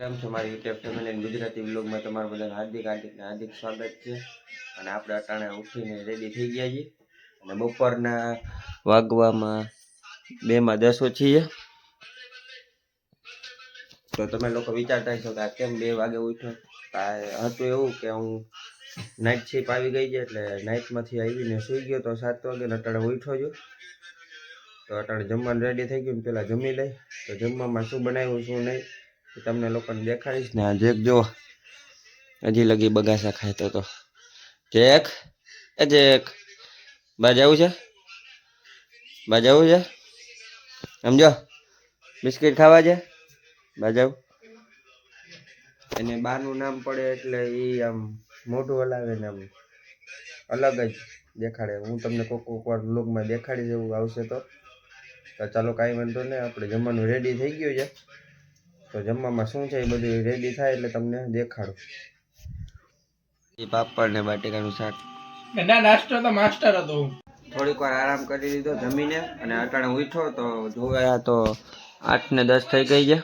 કેમ છો મારી યુટ્યુબ ફેમિલી ગુજરાતી વ્લોગમાં તમારું બધાનું હાર્દિક હાર્દિક હાર્દિક સ્વાગત છે. અને આપણે અટાણે ઉઠીને રેડી થઈ ગયા છીએ. અને બપોરના વાગવામાં બેમાં દસ ઓછી છે તો તમે લોકો વિચારતા છો કે આ કેમ બે વાગે ઉઠ્યો? આ હતું એવું કે હું નાઇટ શિપ આવી ગઈ છે એટલે નાઇટમાંથી આવીને સૂઈ ગયો તો સાત વાગે અટાણે ઉઠ્યો છું. તો અટાણે જમવાનું રેડી થઈ ગયું પેલા જમી લઈ. તો જમવામાં શું બનાવ્યું, શું નહીં? તમને લોકોને દેખાડીશ ને આ જેક જો હજી લગી બગાસા ખાતો તો જેક, એ જેક. બા જવું છે? બા જવું છે? સમજો? બિસ્કિટ ખાવા છે? બા એને બાનું નામ પડે એટલે એ આમ મોઢું હલાવે ને આમ અલગ જ દેખાડે. હું તમને કોક કોક વાર લોકમાં દેખાડી દેવું આવશે તો. ચાલો કાંઈ વાંધો નહીં, આપણે જમવાનું રેડી થઈ ગયું છે. તો જમવામાં શું છે એ બધું રેડી થાય એટલે તમને દેખાડું. એ પાપડ ને બાટેકાનું શાક. ના નાસ્તો તો માસ્ટર હતો. થોડીક વાર આરામ કરી લીધો જમીને અને અટાણે ઉઠો તો જોયા તો આઠ ને દસ થઈ ગઈ છે.